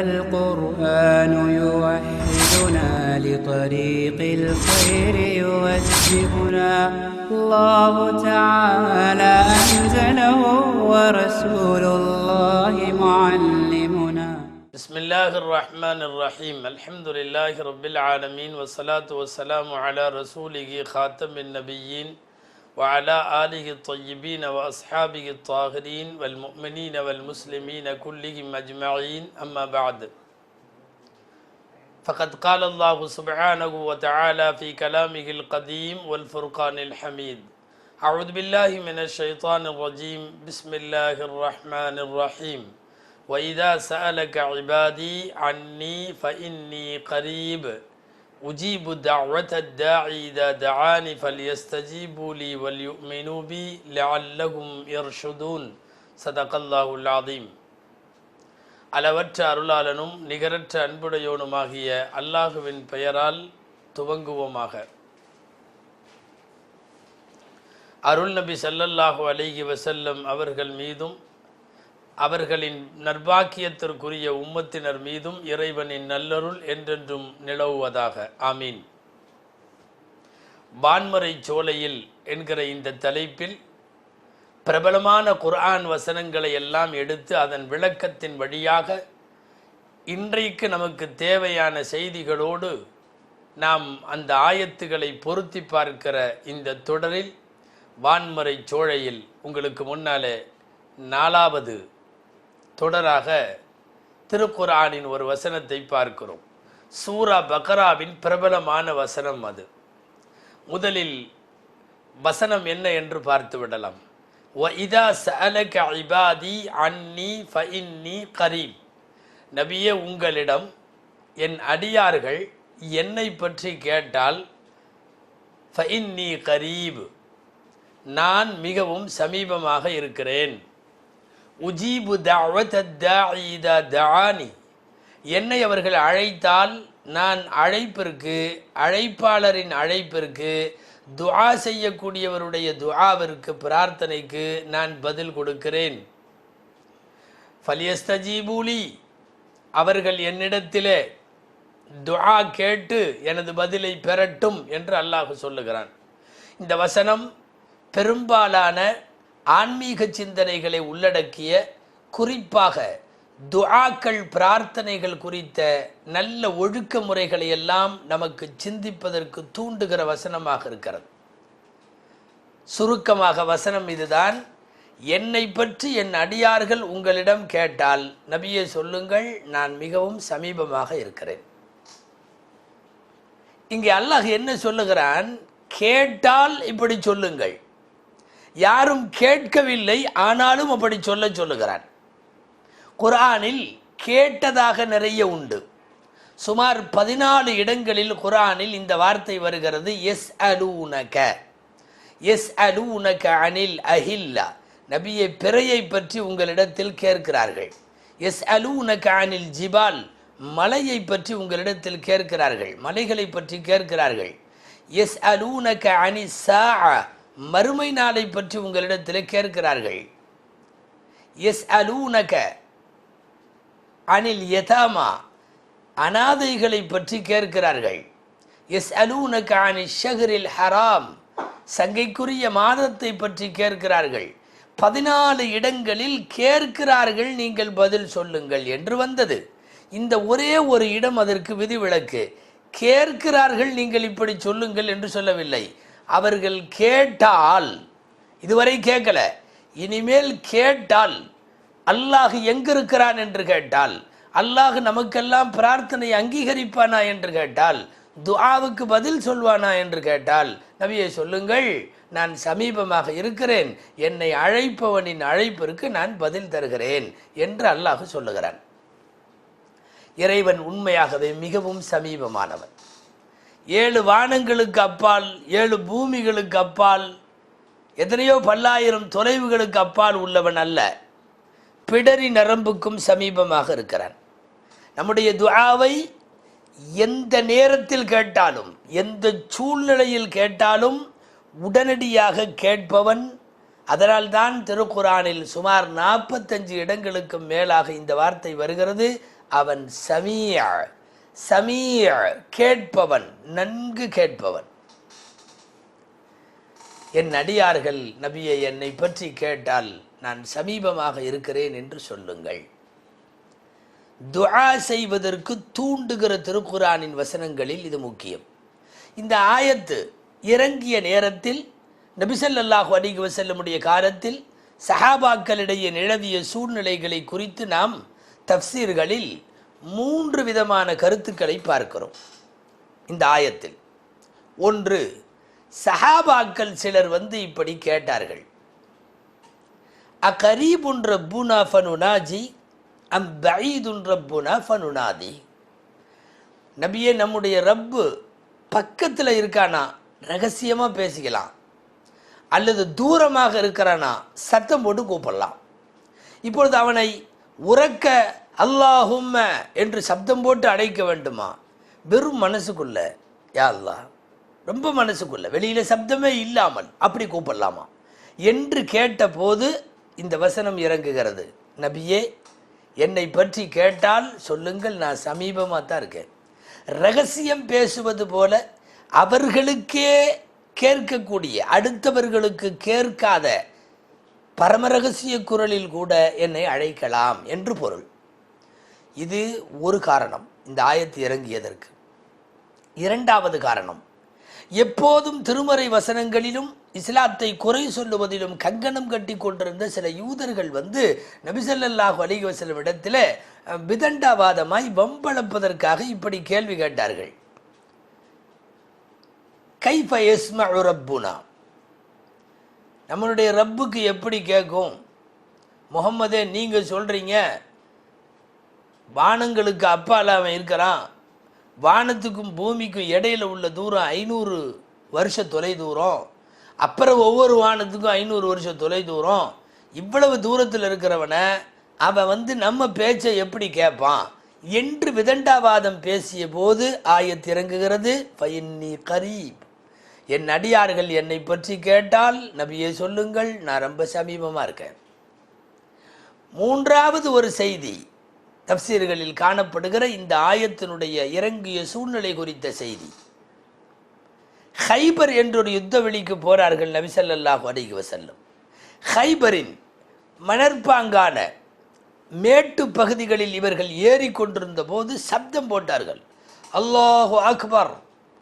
القرآن يوحدنا لطريق الخير يوجهنا. الله تعالى أنزله ورسول الله معلمنا. بسم الله الرحمن الرحيم. الحمد لله رب العالمين والصلاة والسلام على رسوله خاتم النبيين وعلى آله الطيبين وأصحابه الطاهرين والمؤمنين والمسلمين كلهم أجمعين. أما بعد فقد قال الله سبحانه وتعالى في كلامه القديم والفرقان الحميد أعوذ بالله من الشيطان الرجيم. بسم الله الرحمن الرحيم. وإذا سألك عبادي عني فإني قريب. أجيب دعوة الداعي إذا دعاني فليستجيبوا لي وليؤمنوا بي لعلهم يرشدون صدق الله العظيم அளவற்ற அருளாளனும் நிகரற்ற அன்புடையோனுமாகிய அல்லாஹுவின் பெயரால் துவங்குவோமாக அருள் நபி ஸல்லல்லாஹு அலைஹி வஸல்லம் அவர்கள் மீதும் அவர்களின் நர்பாக்கியத்திற்குரிய உம்மத்தினர் மீதும் இறைவனின் நல்லருள் என்றென்றும் நிலவுவதாக. ஆமீன். வான்மறை சோலையில் என்கிற இந்த தலைப்பில் பிரபலமான குர்ஆன் வசனங்களை எல்லாம் எடுத்து அதன் விளக்கத்தின் வழியாக இன்றைக்கு நமக்கு தேவையான செய்திகளோடு நாம் அந்த ஆயத்துகளை பொருத்தி பார்க்கிற இந்த தொடரில் வான்மறை சோழையில் உங்களுக்கு முன்னாலே நாலாவது தொடராக திருக்குரானின் ஒரு வசனத்தை பார்க்கிறோம். சூரா பக்ராவின் பிரபலமான வசனம் அது. முதலில் வசனம் என்ன என்று பார்த்து விடலாம். வ இதா சலக இபாதி அன்னி ஃபின்னி கரீம். நபியே உங்களிடம் என் அடியார்கள் என்னை பற்றி கேட்டால் ஃப இன்னி கரீப். நான் மிகவும் சமீபமாக இருக்கிறேன். உஜீபு தாவதா தானி என்னை அவர்கள் அழைத்தால் நான் அழைப்பிற்கு அழைப்பாளரின் அழைப்பிற்கு துஆ செய்யக்கூடியவருடைய துஆவிற்கு பிரார்த்தனைக்கு நான் பதில் கொடுக்கிறேன். ஃபலியஸ்தஜீபூலி அவர்கள் என்னிடத்திலே துஆ கேட்டு எனது பதிலை பெறட்டும் என்று அல்லாஹ் சொல்லுகிறான். இந்த வசனம் பெரும்பாலான ஆன்மீக சிந்தனைகளை உள்ளடக்கிய குறிப்பாக துஆக்கள் பிரார்த்தனைகள் குறித்த நல்ல ஒழுக்க முறைகளை எல்லாம் நமக்கு சிந்திப்பதற்கு தூண்டுகிற வசனமாக இருக்கிறது. சுருக்கமாக வசனம் இதுதான். என்னை பற்றி என் அடியார்கள் உங்களிடம் கேட்டால் நபியை சொல்லுங்கள் நான் மிகவும் சமீபமாக இருக்கிறேன். இங்கே அல்லாஹ் என்ன சொல்லுகிறான்? கேட்டால் இப்படி சொல்லுங்கள். யாரும் கேட்கவில்லை ஆனாலும் அப்படி சொல்ல சொல்லுகிறான். குரானில் கேட்டதாக நிறைய உண்டு. சுமார் பதினாலு இடங்களில் குரானில் இந்த வார்த்தை வருகிறது எஸ் அலூனக எஸ் அலூனக அனில் அஹில்லா. நபியை பிறையை பற்றி உங்களிடத்தில் கேட்கிறார்கள். எஸ் அலூனக அனில் ஜிபால். மலையை பற்றி உங்களிடத்தில் கேட்கிறார்கள் மலைகளை பற்றி கேட்கிறார்கள். எஸ் அலூனக அனி சா மறுமை நாளை பற்றி உங்களிடத்தில் கேட்கிறார்கள். எஸ் அலூனக அனில் யதாமா அனாதைகளை பற்றி கேட்கிறார்கள். எஸ் அலூனக அனி ஷஹரில் ஹராம் சங்கைக்குரிய மாதத்தை பற்றி கேட்கிறார்கள். பதினாலு இடங்களில் கேட்கிறார்கள் நீங்கள் பதில் சொல்லுங்கள் என்று வந்தது. இந்த ஒரே ஒரு இடம் அதற்கு விதிவிலக்கு. கேட்கிறார்கள் நீங்கள் இப்படி சொல்லுங்கள் என்று சொல்லவில்லை. அவர்கள் கேட்டால் இதுவரை கேட்கல இனிமேல் கேட்டால் அல்லாஹ் எங்கிருக்கிறான் என்று கேட்டால் அல்லாஹ் நமக்கெல்லாம் பிரார்த்தனை அங்கீகரிப்பானா என்று கேட்டால் துஆவுக்கு பதில் சொல்வானா என்று கேட்டால் நபியை சொல்லுங்கள் நான் சமீபமாக இருக்கிறேன் என்னை அழைப்பவனின் அழைப்பிற்கு நான் பதில் தருகிறேன் என்று அல்லாஹ் சொல்லுகிறான். இறைவன் உண்மையாகவே மிகவும் சமீபமானவன். ஏழு வானங்களுக்கு அப்பால் ஏழு பூமிகளுக்கு அப்பால் எத்தனையோ பல்லாயிரம் தொலைவுகளுக்கு அப்பால் உள்ளவன் அல்ல. பிடரி நரம்புக்கும் சமீபமாக இருக்கிறான். நம்முடைய துவாவை எந்த நேரத்தில் கேட்டாலும் எந்த சூழ்நிலையில் கேட்டாலும் உடனடியாக கேட்பவன் அதனால்தான் திருக்குரானில் சுமார் நாற்பத்தஞ்சு இடங்களுக்கு மேலாக இந்த வார்த்தை வருகிறது அவன் சமீய சமீய கேட்பவன் நன்கு கேட்பவன். என் அடியார்கள் நபியை என்னை பற்றி கேட்டால் நான் சமீபமாக இருக்கிறேன் என்று சொல்லுங்கள். துஆ செய்வதற்கு தூண்டுகிற திருக்குரானின் வசனங்களில் இது முக்கியம். இந்த ஆயத்து இறங்கிய நேரத்தில் நபிசல்லாஹு அலிக வசல்லமுடைய காலத்தில் சஹாபாக்களிடையே நிலவிய சூழ்நிலைகளை குறித்து நாம் தப்சீர்களில் மூன்று விதமான கருத்துக்களை பார்க்கிறோம். இந்த ஆயத்தில். ஒன்று சஹாபாக்கள் சிலர் வந்து இப்படி கேட்டார்கள். அகரீபுன் ரப்புனா ஃபனுனாஜி அம் பஈதுன் ரப்புனா ஃபனுனாதி. நபியே நம்முடைய ரப்பு பக்கத்தில் இருக்கானா? ரகசியமாக பேசிக்கலாம். அல்லது தூரமாக இருக்கிறானா? சத்தம் போட்டு கூப்பிடலாம். இப்பொழுது அவனை உறக்க அல்லாஹும்ம என்று சப்தம் போட்டு அழைக்க வேண்டுமா? வெறும் மனசுக்குள்ள யா அல்லாஹ் ரொம்ப மனசுக்குள்ள வெளியில் சப்தமே இல்லாமல் அப்படி கூப்பிடலாமா? என்று கேட்டபோது இந்த வசனம் இறங்குகிறது. நபியே என்னை பற்றி கேட்டால் சொல்லுங்கள் நான் சமீபமாக தான் இருக்கேன். ரகசியம் பேசுவது போல அவர்களுக்கே கேட்கக்கூடிய அடுத்தவர்களுக்கு கேட்காத பரமரகசிய குரலில் கூட என்னை அழைக்கலாம் என்று பொருள். இது ஒரு காரணம். இந்த ஆயத்து இறங்கியதற்கு. இரண்டாவது காரணம். எப்போதும் திருமறை வசனங்களிலும் இஸ்லாத்தை குறை சொல்லுவதிலும் கங்கணம் கட்டி கொண்டிருந்த சில யூதர்கள் வந்து நபிசல்லாஹு அலிக வசலம் இடத்துல விதண்டாவாதமாய் வம்பளப்பதற்காக இப்படி கேள்வி கேட்டார்கள். கைஃப யஸ்மஉ ரப்புனா? நம்மளுடைய ரப்புக்கு எப்படி கேட்கும்? முகம்மதே நீங்கள் சொல்கிறீங்க வானங்களுக்கு அப்பால் அவன் இருக்கிறான். வானத்துக்கும் பூமிக்கும் இடையில உள்ள தூரம் ஐநூறு வருஷ தொலை தூரம். அப்புறம் ஒவ்வொரு வானத்துக்கும் ஐநூறு வருஷம் தொலை தூரம். இவ்வளவு தூரத்தில் இருக்கிறவனை அவன் வந்து நம்ம பேச்சை எப்படி கேட்பான்? என்று விதண்டாவாதம் பேசிய போது ஆயத்திறங்குகிறது இறங்குகிறது. கரீப். என் அடியார்கள் என்னை பற்றி கேட்டால் நபியை சொல்லுங்கள் நான் ரொம்ப சமீபமாக இருக்கேன். மூன்றாவது ஒரு செய்தி தப்சீர்களில் காணப்படுகிற இந்த ஆயத்தினுடைய இறங்கிய சூழ்நிலை குறித்த செய்தி. ஹைபர் என்றொரு யுத்த வெளிக்கு போறார்கள் நபிசல்லாஹு அலைஹி வசல்லம் ஹைபரின் மணற்பாங்கான மேட்டு பகுதிகளில் இவர்கள் ஏறிக்கொண்டிருந்த போது சப்தம் போட்டார்கள். அல்லாஹு அக்பர்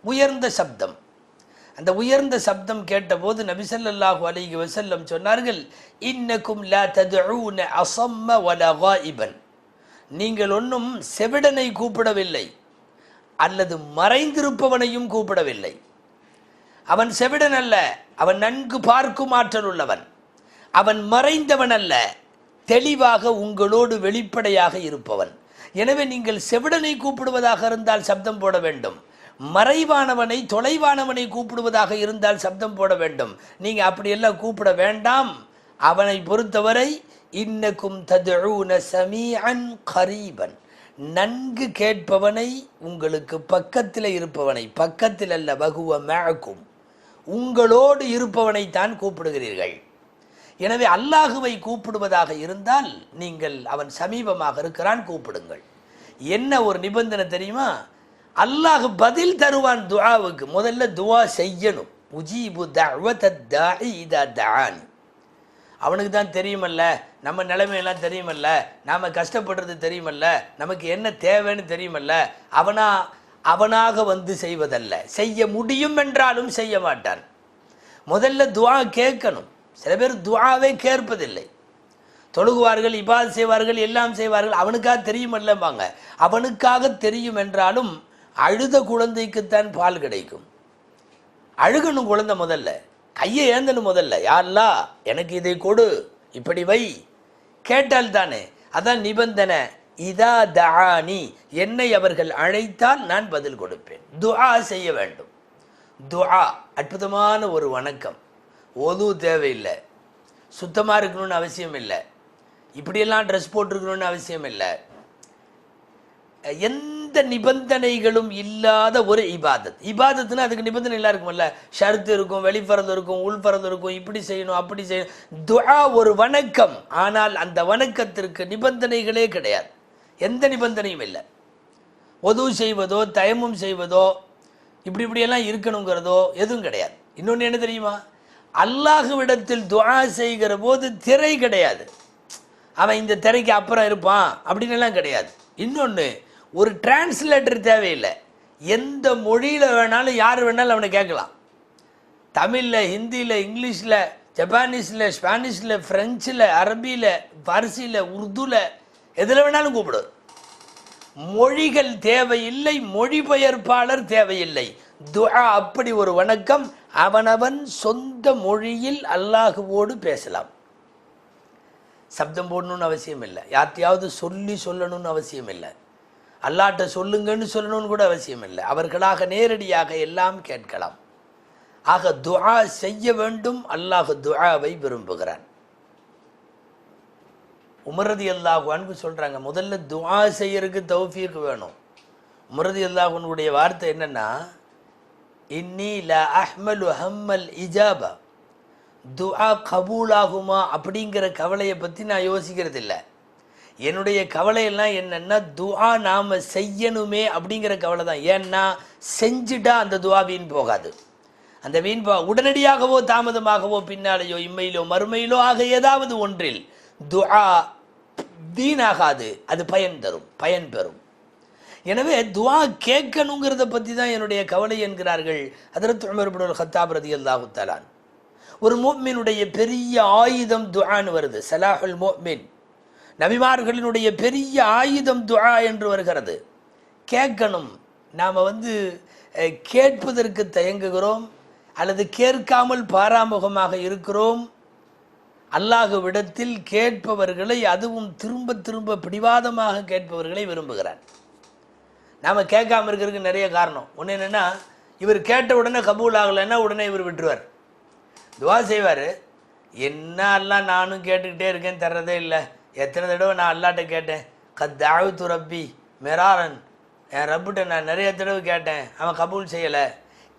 உயர்ந்த சப்தம். அந்த உயர்ந்த சப்தம் கேட்டபோது நபிசல்லாஹு அலைஹி வசல்லம் சொன்னார்கள் இன்னக்கும் லா ததுஊன அசம்ம வலவா இபன் நீங்கள் ஒன்றும் செவிடனை கூப்பிடவில்லை அல்லது மறைந்திருப்பவனையும் கூப்பிடவில்லை. அவன் செவிடன் அல்ல அவன் நன்கு பார்க்கும் ஆற்றல் உள்ளவன். அவன் மறைந்தவன் அல்ல தெளிவாக உங்களோடு வெளிப்படையாக இருப்பவன். எனவே நீங்கள் செவிடனை கூப்பிடுவதாக இருந்தால் சப்தம் போட வேண்டும். மறைவானவனை தொலைவானவனை கூப்பிடுவதாக இருந்தால் சப்தம் போட வேண்டும். நீங்கள் அப்படியெல்லாம் கூப்பிட வேண்டாம். அவனை பொறுத்தவரை இன்னக்கும் ததுன சமீஅன் கரீபன். நன்கு கேட்பவனை உங்களுக்கு பக்கத்தில் இருப்பவனை பக்கத்தில் அல்ல வகுவ மேக்கும் உங்களோடு இருப்பவனை தான் கூப்பிடுகிறீர்கள். எனவே அல்லாஹுவை கூப்பிடுவதாக இருந்தால் நீங்கள் அவன் சமீபமாக இருக்கிறான் கூப்பிடுங்கள். என்ன ஒரு நிபந்தனை தெரியுமா? அல்லாஹ் பதில் தருவான் துவாவுக்கு முதல்ல துவா செய்யணும். உஜீபு தஅவத அவனுக்கு தான் தெரியுமல்ல? நம்ம நிலைமையெல்லாம் தெரியுமல்ல. நாம் கஷ்டப்படுறது தெரியுமல்ல. நமக்கு என்ன தேவைன்னு தெரியுமல்ல. அவனா அவனாக வந்து செய்வதல்ல. செய்ய முடியும் என்றாலும் செய்ய மாட்டான். முதல்ல துவா கேட்கணும். சில பேர் துவாவே கேட்பதில்லை. தொழுகுவார்கள் இபாத் செய்வார்கள் எல்லாம் செய்வார்கள். அவனுக்காக தெரியுமல்லம்பாங்க. அவனுக்காக தெரியும் என்றாலும் அழுத குழந்தைக்குத்தான் பால் கிடைக்கும். அழுகணும் குழந்தை முதல்ல. கையை ஏந்தணும் முதல்ல. யாரெல்லாம் எனக்கு இதை கொடு. இப்படி வை. கேட்டால் தானே அதான் நிபந்தனை. இதா தஹானி என்னை அவர்கள் அழைத்தால் நான் பதில் கொடுப்பேன். துஆ செய்ய வேண்டும். துஆ அற்புதமான ஒரு வணக்கம். ஒது தேவையில்லை. சுத்தமாக இருக்கணும்னு அவசியம் இல்லை இப்படியெல்லாம் ட்ரெஸ் போட்டிருக்கணும்னு அவசியம் இல்லை எந்த நிபந்தனைகளும் இல்லாத ஒரு இபாதத். இபாதத்துனா அதுக்கு நிபந்தனை எல்லாம் இருக்கும்ல. ஷர்த்து இருக்கும் வெளிப்பறந்து இருக்கும் உள்பறந்து இருக்கும் இப்படி செய்யணும் அப்படி செய்யணும். துஆ ஒரு வணக்கம். ஆனால் அந்த வணக்கத்திற்கு நிபந்தனைகளே கிடையாது. எந்த நிபந்தனையும் இல்லை. உதவு செய்வதோ தயமும் செய்வதோ இப்படி இப்படியெல்லாம் இருக்கணுங்கிறதோ எதுவும் கிடையாது. இன்னொன்று என்ன தெரியுமா? அல்லாஹுவிடத்தில் துஆ செய்கிற போது திரை கிடையாது. அவன் இந்த திரைக்கு அப்புறம் இருப்பான் அப்படின்னு எல்லாம் கிடையாது. இன்னொன்று ஒரு டிரான்ஸ்லேட்டர் தேவையில்லை. எந்த மொழியில் வேணாலும் யார் வேணாலும் அவனை கேட்கலாம். தமிழில் ஹிந்தியில் இங்கிலீஷில் ஜப்பானீஸில் ஸ்பானிஷில் ஃப்ரெஞ்சில் அரபியில் பார்சியில் உருதுவில் எதில் வேணாலும் கூப்பிடு. மொழிகள் தேவையில்லை மொழிபெயர்ப்பாளர் தேவையில்லை. துஆ அப்படி ஒரு வணக்கம் அவனவன் சொந்த மொழியில் அல்லாஹுவோடு பேசலாம். சப்தம் போடணும்னு அவசியம் இல்லை யார்த்தையாவது சொல்லி சொல்லணும்னு அவசியம் இல்லை அல்லாட்ட சொல்லுங்கன்னு சொல்லணும்னு கூட அவசியம் இல்லை. அவர்களாக நேரடியாக எல்லாம் கேட்கலாம். ஆக துஆ செய்ய வேண்டும். அல்லாஹ் துஆவை விரும்புகிறான். உமரதி அல்லாஹ் சொல்கிறாங்க முதல்ல துஆ செய்யறதுக்கு தௌஃபீக் வேணும். உமரதி அல்லாஹனுடைய வார்த்தை என்னென்னா இன்னி ல அஹ்மல் ஹம்மல் இஜாபா. துஆ கபூலாகுமா அப்படிங்கிற கவலையை பற்றி நான் யோசிக்கிறது இல்லை என்னுடைய கவலையெல்லாம் என்னன்னா துவா நாம செய்யணுமே அப்படிங்கிற கவலை தான் ஏன்னா செஞ்சுட்டா அந்த துவா வீண் போகாது. அந்த வீண் போ உடனடியாகவோ தாமதமாகவோ பின்னாலேயோ இம்மையிலோ மறுமையிலோ ஆக ஏதாவது ஒன்றில் துஆ வீணாகாது. அது பயன் தரும் பயன் பெறும். எனவே துவா கேட்கணுங்கிறத பற்றி தான் என்னுடைய கவலை என்கிறார்கள் ஹதரத் உமர் இப்னு ஹத்தாப் ரதியல்லாஹு தலான் ஒரு மோமினுடைய பெரிய ஆயுதம் துஆன்னு வருது. சலாஹுல் மோமின். நபிமார்களினுடைய பெரிய ஆயுதம் துஆ என்று வருகிறது. கேட்கணும். நாம் வந்து கேட்பதற்கு தயங்குகிறோம். அல்லது கேட்காமல் பாராமுகமாக இருக்கிறோம். அல்லாஹுவிடத்தில் கேட்பவர்களை அதுவும் திரும்ப திரும்ப பிடிவாதமாக கேட்பவர்களை விரும்புகிறான் நாம் கேட்காம இருக்கிறதுக்கு நிறைய காரணம். ஒன்று என்னென்னா இவர் கேட்ட உடனே கபூல் ஆகலைன்னா உடனே இவர் விட்டுருவார். துவா செய்வார். என்ன எல்லாம் நானும் கேட்டுக்கிட்டே இருக்கேன் தர்றதே இல்லை. எத்தனை தடவை நான் அல்லாட்ட கேட்டேன் கத்தாவுத்து ரப்பி மெராரன். என் ரப்பிட்ட நான் நிறைய தடவை கேட்டேன் அவன் கபூல் செய்யலை.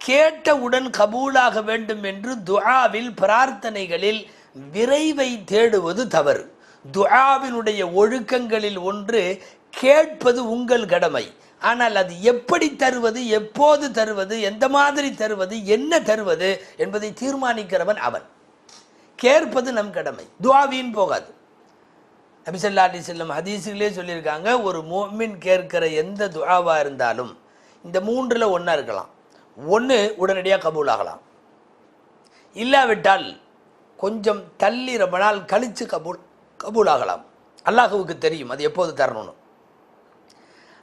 கேட்டவுடன் கபூலாக வேண்டும் என்று துஆவில் பிரார்த்தனைகளில் விரைவை தேடுவது தவறு. துஆவினுடைய ஒழுக்கங்களில் ஒன்று கேட்பது உங்கள் கடமை. ஆனால் அது எப்படி தருவது எப்போது தருவது எந்த மாதிரி தருவது என்ன தருவது என்பதை தீர்மானிக்கிறவன் அவன். கேட்பது நம் கடமை துவாவின் போகாது. நபிசல்லா அலி செல்லம் ஹதீஸுகளே சொல்லியிருக்காங்க ஒரு மோமின் கேட்கிற எந்த துழாவாக இருந்தாலும் இந்த மூன்றில் ஒன்றா இருக்கலாம். ஒன்று உடனடியாக கபூல் ஆகலாம். இல்லாவிட்டால் கொஞ்சம் தள்ளி ரொம்ப நாள் கழித்து கபூல் கபூல் ஆகலாம். அல்லாஹுவுக்கு தெரியும் அது எப்போது தரணும்னு.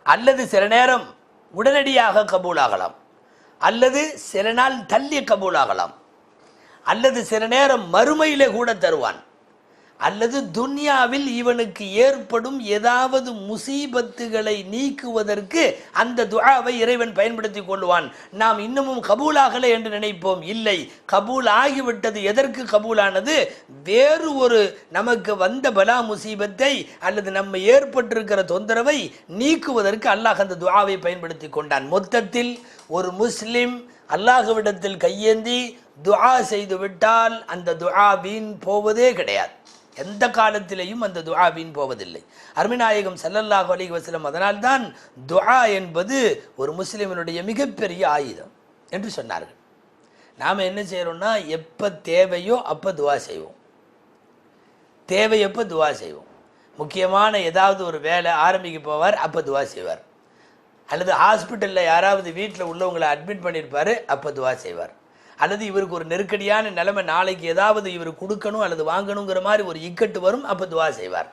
அல்லது சில நேரம் உடனடியாக கபூல் ஆகலாம். அல்லது சில நாள் தள்ளி கபூல் ஆகலாம். அல்லது சில நேரம் மறுமையிலே கூட தருவான். அல்லது துன்யாவில் இவனுக்கு ஏற்படும் ஏதாவது முசீபத்துகளை நீக்குவதற்கு அந்த துஆவை இறைவன் பயன்படுத்தி கொள்வான். நாம் இன்னமும் கபூலாகலை என்று நினைப்போம். இல்லை கபூல் ஆகிவிட்டது. எதற்கு கபூலானது? வேறு ஒரு நமக்கு வந்த பலா முசீபத்தை அல்லது நம்ம ஏற்பட்டிருக்கிற தொந்தரவை நீக்குவதற்கு அல்லாஹ் அந்த துஆவை பயன்படுத்தி கொண்டான். மொத்தத்தில் ஒரு முஸ்லிம் அல்லாஹுவிடத்தில் கையேந்தி துஆ செய்து விட்டால் அந்த துஆ வீண் போவதே கிடையாது. எந்த காலத்திலேயும் அந்த துவா வீண் போவதில்லை. அருமைநாயகம் ஸல்லல்லாஹு அலைஹி வசலம் அதனால்தான் துவா என்பது ஒரு முஸ்லிமினுடைய மிகப்பெரிய ஆயுதம் என்று சொன்னார்கள். நாம் என்ன செய்கிறோம்னா எப்போ தேவையோ அப்போ துவா செய்வோம். தேவையப்போ துவா செய்வோம். முக்கியமான ஏதாவது ஒரு வேலை ஆரம்பிக்க போவார் அப்போ துவா செய்வார். அல்லது ஹாஸ்பிட்டலில் யாராவது வீட்டில் உள்ளவங்களை அட்மிட் பண்ணியிருப்பார் அப்போ துவா செய்வார். அல்லது இவருக்கு ஒரு நெருக்கடியான நிலைமை நாளைக்கு ஏதாவது இவர் கொடுக்கணும் அல்லது வாங்கணுங்கிற மாதிரி ஒரு இக்கட்டு வரும் அப்போ துவா செய்வார்.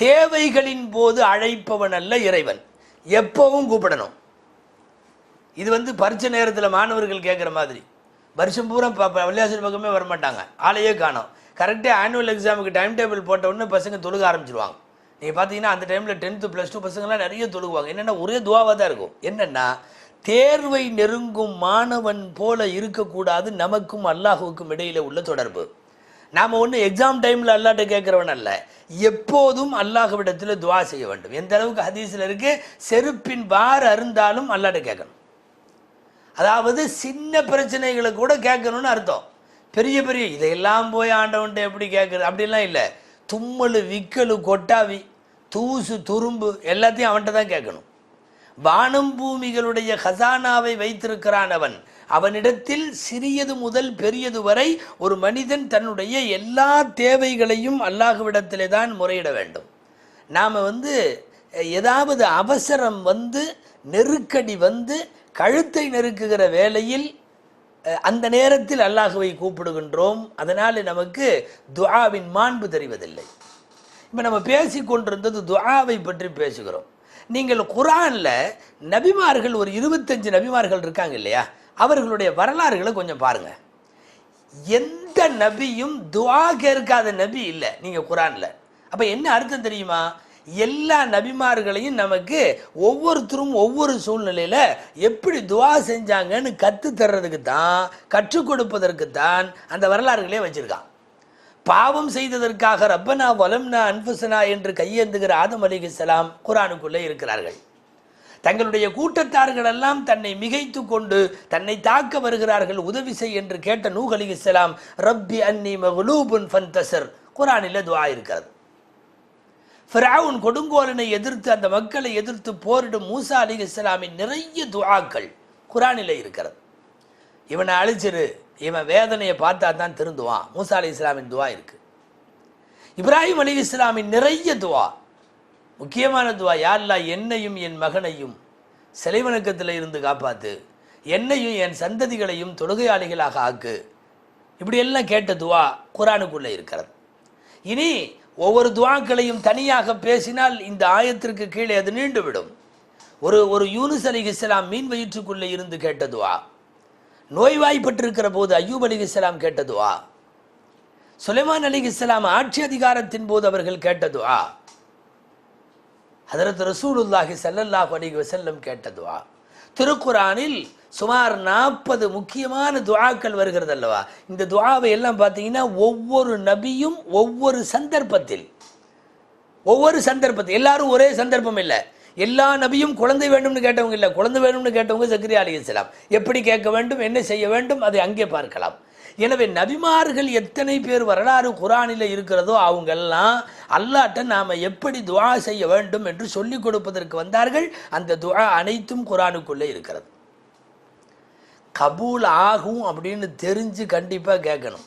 தேவைகளின் போது அழைப்பவன் அல்ல இறைவன். எப்பவும் கூப்பிடணும். இது வந்து பரிச்ச நேரத்தில் மாணவர்கள் கேட்குற மாதிரி. வருஷம் பூரா ப- ப- பக்கமே வரமாட்டாங்க. ஆளையே காணும். கரெக்டாக ஆனுவல் எக்ஸாமுக்கு டைம் டேபிள் போட்ட உடனே பசங்க தொழுக ஆரம்பிச்சிருவாங்க. நீங்கள் பார்த்தீங்கன்னா அந்த டைமில் டென்த்து ப்ளஸ் டூ பசங்களாம் நிறைய தொழுகுவாங்க. என்னென்னா ஒரே துவாவாக தான் இருக்கும். என்னென்னா தேர்வை நெருங்கும் மாணவன் போல இருக்கக்கூடாது நமக்கும் அல்லாஹுக்கும் இடையில உள்ள தொடர்பு. நாம் ஒன்று எக்ஸாம் டைமில் அல்லாட்ட கேட்குறவன் அல்ல. எப்போதும் அல்லாஹ்விடத்தில் துவா செய்ய வேண்டும். எந்த அளவுக்கு ஹதீஸில் இருக்கு? செருப்பின் வார் அருந்தாலும் அல்லாட்ட கேட்கணும். அதாவது சின்ன பிரச்சனைகளை கூட கேட்கணும்னு அர்த்தம். பெரிய பெரிய இதையெல்லாம் போய் ஆண்டவன்ட்ட எப்படி கேட்குறது? அப்படிலாம் இல்லை. தும்மல் விக்கலு கொட்டாவி தூசு துரும்பு எல்லாத்தையும் அவன்கிட்ட தான் கேட்கணும். வானம் பூமிகளுடைய ஹசானாவை வைத்திருக்கிறான் அவன். அவனிடத்தில் சிறியது முதல் பெரியது வரை ஒரு மனிதன் தன்னுடைய எல்லா தேவைகளையும் அல்லாஹுவிடத்திலே தான் முறையிட வேண்டும். நாம் வந்து ஏதாவது அவசரம் வந்து நெருக்கடி வந்து கழுத்தை நெருக்குகிற வேளையில் அந்த நேரத்தில் அல்லாஹுவை கூப்பிடுகின்றோம். அதனால் நமக்கு துஆவின் மாண்பு தெரிவதில்லை. இப்போ நம்ம பேசி கொண்டிருந்தது துஆவை பற்றி பேசுகிறோம். நீங்கள் குரானில் நபிமார்கள் ஒரு இருபத்தஞ்சு நபிமார்கள் இருக்காங்க இல்லையா? அவர்களுடைய வரலாறுகளை கொஞ்சம் பாருங்கள் எந்த நபியும் துவா கேட்காத நபி இல்லை நீங்கள் குரானில். அப்போ என்ன அர்த்தம் தெரியுமா? எல்லா நபிமார்களையும் நமக்கு ஒவ்வொருத்தரும் ஒவ்வொரு சூழ்நிலையில் எப்படி துவா செஞ்சாங்கன்னு கற்று தர்றதுக்கு தான் கற்றுக் கொடுப்பதற்கு தான் அந்த வரலாறுகளே வச்சிருக்கான். பாவம் செய்ததற்காக ரப்பனா வலம்னா அன்புசனா என்று கையேந்துகிற ஆதம் அலிகலாம் குரானுக்குள்ளே இருக்கிறார்கள். தங்களுடைய கூட்டத்தார்கள் எல்லாம் தன்னை மிகைத்து கொண்டு தன்னை தாக்க வருகிறார்கள் உதவி செய் என்று கேட்ட நூஹ் இஸ்லாம் ரப்பி அன்னி மகுலூபுன் ஃபன்தசர் குரானில் துவா இருக்கிறது. ஃபிராவுன் கொடுங்கோலனை எதிர்த்து அந்த மக்களை எதிர்த்து போரிடும் மூசா அலி இஸ்லாமின் நிறைய துவாக்கள் குரானில் இருக்கிறது. இவனை அழிச்சிரு இவன் வேதனையை பார்த்தா தான் திருந்துவான். மூசா அலி இஸ்லாமின் துவா இருக்கு. இப்ராஹிம் அலி இஸ்லாமின் நிறைய துவா. முக்கியமான துவா யாரில்லா என்னையும் என் மகனையும் சிலை வணக்கத்தில் இருந்து காப்பாத்து. என்னையும் என் சந்ததிகளையும் தொழுகையாளிகளாக ஆக்கு. இப்படியெல்லாம் கேட்ட துவா குரானுக்குள்ளே இருக்கிறது. இனி ஒவ்வொரு துவாக்களையும் தனியாக பேசினால் இந்த ஆயத்திற்கு கீழே அது நீண்டுவிடும். ஒரு ஒரு யூனுஸ் அலி இஸ்லாம் மீன் வயிற்றுக்குள்ளே இருந்து கேட்ட துவா. நோய்வாய்ப்பட்டிருக்கிற போது அய்யூப் அலி இஸ்லாம் கேட்டதுவா சுலைமான் அலி இஸ்லாம் ஆட்சி அதிகாரத்தின் போது அவர்கள் கேட்டதுவா ஹதரத் ரசூலுல்லாஹி சல்லல்லாஹ் அலி வசல்லம் கேட்டதுவா திருக்குறானில் திருக்குரானில் சுமார் நாற்பது முக்கியமான துவாக்கள் வருகிறது அல்லவா? இந்த துவாவை எல்லாம் பார்த்தீங்கன்னா ஒவ்வொரு நபியும் ஒவ்வொரு சந்தர்ப்பத்தில். ஒவ்வொரு சந்தர்ப்பத்தில். எல்லாரும் ஒரே சந்தர்ப்பம் இல்லை. எல்லா நபியும் குழந்தை வேண்டும்னு கேட்டவங்க இல்லை. குழந்தை வேண்டும்னு கேட்டவங்க சக்கரியா அலி இஸ்லாம் எப்படி கேட்க வேண்டும் என்ன செய்ய வேண்டும் அதை அங்கே பார்க்கலாம். எனவே நபிமார்கள் எத்தனை பேர் வரலாறு குரானில் இருக்கிறதோ அவங்கெல்லாம் அல்லாட்ட நாம் எப்படி துவா செய்ய வேண்டும் என்று சொல்லிக் கொடுப்பதற்கு வந்தார்கள். அந்த துவா அனைத்தும் குரானுக்குள்ளே இருக்கிறது. கபூல் ஆகும் அப்படின்னு தெரிஞ்சு கண்டிப்பாக கேட்கணும்.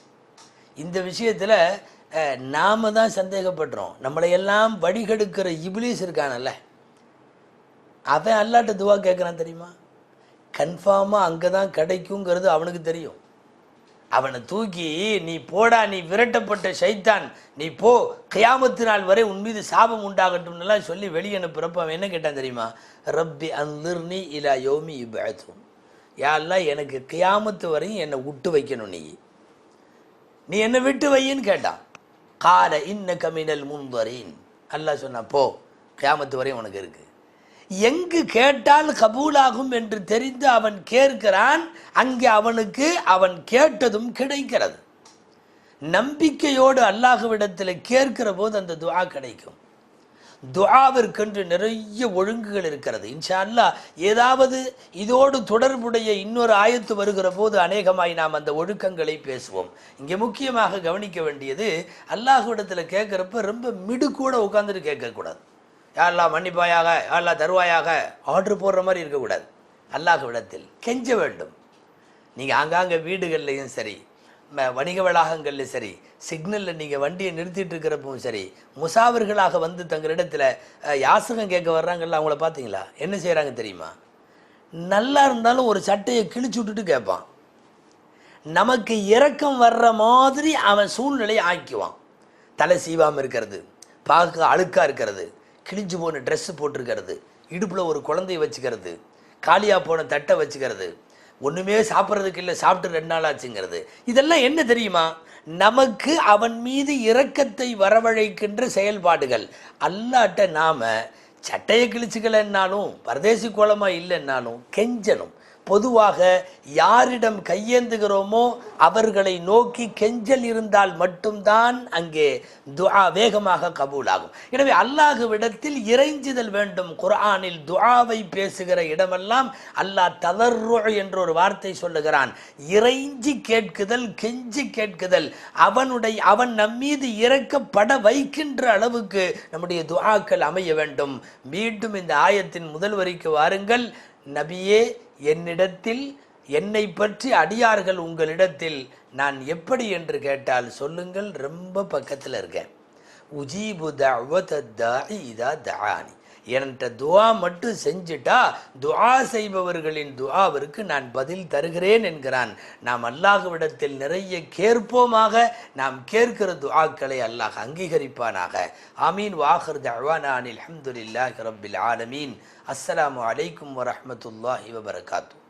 இந்த விஷயத்தில் நாம தான் சந்தேகப்படுறோம். நம்மளை எல்லாம் வழிகெடுக்கிற இபிலிஸ் இருக்கானல்ல. அவன் அல்லாட்ட துவா கேட்குறான் தெரியுமா? கன்ஃபார்மாக அங்கே தான் கிடைக்குங்கிறது அவனுக்கு தெரியும். அவனை தூக்கி நீ போடா நீ விரட்டப்பட்ட சைத்தான் நீ போ கியாமத்து நாள் வரை உன் மீது சாபம் உண்டாகட்டும்னுலாம் சொல்லி வெளியே அனுப்புறப்ப அவன் என்ன கேட்டான் தெரியுமா? ரப்பி அந்திர்னி இலா யோமி இபாத்தும் யாரெல்லாம் எனக்கு கியாமத்து வரையும் என்னை விட்டு வைக்கணும் நீ. நீ என்னை விட்டு வையின்னு கேட்டான். கால இன்ன கமினல் முன்வரீன் அல்லா சொன்னா போ கியாமத்து வரையும் உனக்கு இருக்குது எங்கு கேட்டால் கபூலாகும் என்று தெரிந்து அவன் கேட்கிறான் அங்கே அவனுக்கு அவன் கேட்டதும் கிடைக்கிறது. நம்பிக்கையோடு அல்லாஹுவிடத்தில் கேட்கிற போது அந்த துவா கிடைக்கும். துவாவிற்கென்று நிறைய ஒழுங்குகள் இருக்கிறது. இன்ஷா அல்லாஹ் ஏதாவது இதோடு தொடர்புடைய இன்னொரு ஆயத்து வருகிற போது அநேகமாய் நாம் அந்த ஒழுக்கங்களை பேசுவோம். இங்கே முக்கியமாக கவனிக்க வேண்டியது அல்லாஹுவிடத்தில் கேட்குறப்ப ரொம்ப மிடுக்கூட உட்காந்துட்டு கேட்கக்கூடாது. யாரெல்லாம் மன்னிப்பாயாக யாரெல்லாம் தருவாயாக ஆர்டர் போடுற மாதிரி இருக்கக்கூடாது. அல்லாஹ்விடத்தில் கெஞ்ச வேண்டும். நீங்கள் ஆங்காங்க வீடுகள்லையும் சரி வணிக வளாகங்கள்லையும் சரி சிக்னலில் நீங்கள் வண்டியை நிறுத்திட்டு இருக்கிறப்பவும் சரி முசாவர்களாக வந்து தங்களிடத்தில் அஹ், யாசகம் கேட்க வர்றாங்கல்ல அவங்கள பார்த்தீங்களா? என்ன செய்கிறாங்க தெரியுமா? நல்லா இருந்தாலும் ஒரு சட்டையை கிழிச்சு விட்டுட்டு கேட்பான். நமக்கு இரக்கம் வர்ற மாதிரி அவன் சூழ்நிலையை ஆக்கிவான் தலை சீவாமல் இருக்கிறது பார்க்க அழுக்காக இருக்கிறது கிழிஞ்சு போன ட்ரெஸ்ஸு போட்டிருக்கிறது. இடுப்பில் ஒரு குழந்தைய வச்சுக்கிறது. காலியாக போன தட்டை வச்சுக்கிறது. ஒன்றுமே சாப்பிட்றதுக்கு இல்லை சாப்பிட்டு ரெண்டு நாள் ஆச்சுங்கிறது. இதெல்லாம் என்ன தெரியுமா? நமக்கு அவன் மீது இரக்கத்தை வரவழைக்கின்ற செயல்பாடுகள். அல்லாட்ட நாம் சட்டையை கிழிச்சுக்கலைன்னாலும் பரதேசி கோலமாக இல்லைன்னாலும் கெஞ்சணும். பொதுவாக யாரிடம் கையேந்துகிறோமோ அவர்களை நோக்கி கெஞ்சல் இருந்தால் மட்டும்தான் அங்கே துஆ வேகமாக கபூலாகும். எனவே அல்லாஹுவிடத்தில் இறைஞ்சுதல் வேண்டும். குர்ஆனில் துஆவை பேசுகிற இடமெல்லாம் அல்லாஹ் தவறு என்ற ஒரு வார்த்தை சொல்லுகிறான். இறைஞ்சி கேட்குதல் கெஞ்சி கேட்குதல் அவனுடைய அவன் நம்மீது இறக்கப்பட வைக்கின்ற அளவுக்கு நம்முடைய துஆக்கள் அமைய வேண்டும். மீண்டும் இந்த ஆயத்தின் முதல் வரிக்கு வாருங்கள். நபியே என்னிடத்தில் என்னை பற்றி அடியார்கள் உங்களிடத்தில் நான் எப்படி என்று கேட்டால் சொல்லுங்கள் ரொம்ப பக்கத்தில் இருக்கேன். உஜீபு தஅவத தாஇ இதா தஆனி. என்கிட்ட துவா மட்டும் செஞ்சுட்டா துஆ செய்பவர்களின் துவாவிற்கு நான் பதில் தருகிறேன் என்கிறான். நாம் அல்லாஹ்விடத்தில் நிறைய கேட்போமாக நாம் கேட்கிற துவாக்களை அல்லாஹ் அங்கீகரிப்பானாக. ஆமீன். வாஹர் தஅவானா அனில் ரபில் ஆலமீன். அஸ்ஸலாமு அலைக்கும் வரமத்துல்லாஹி வபரகாத்து.